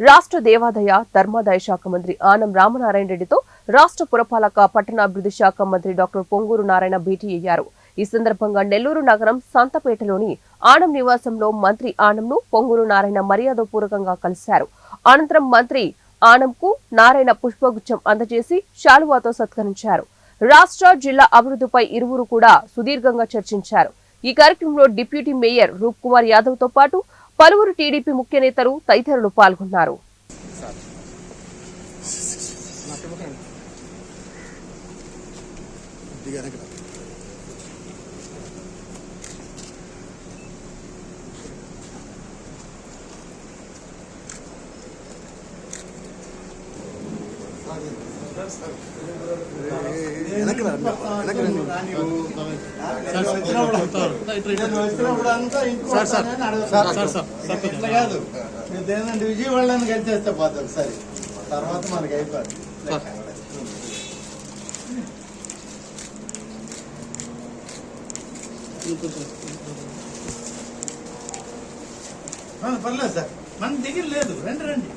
రాష్ట్ర దేవాదాయ ధర్మాదాయ శాఖ మంత్రి ఆనం రామనారాయణ రెడ్డితో రాష్ట్ర పురపాలక పట్టణాభివృద్ధి శాఖ మంత్రి డాక్టర్ పొంగూరు నారాయణ భేటీ అయ్యారు. ఈ సందర్భంగా నెల్లూరు నగరం సంతపేటలోని ఆనం నివాసంలో మంత్రి ఆనంను పొంగూరు నారాయణ మర్యాదపూర్వకంగా కలిశారు. అనంతరం మంత్రి ఆనంకు నారాయణ పుష్పగుచ్చం అందజేసి శాలువాతో సత్కరించారు. రాష్ట్ర జిల్లా అభివృద్ధిపై ఇరువురు కూడా సుదీర్ఘంగా చర్చించారు. ఈ కార్యక్రమంలో డిప్యూటీ మేయర్ రూప్ కుమార్ యాదవ్తో పాటు పలువురు టీడీపీ ముఖ్య నేతలు తదితరులు పాల్గొన్నారు Thank you. ఇట్లా కాదు మీరు విజయవాడని కలిసేస్తే పోతుంది ఒకసారి తర్వాత మనకి అయిపోతుంది పర్లేదు సార్. మన దగ్గర లేదు. రండి రండి.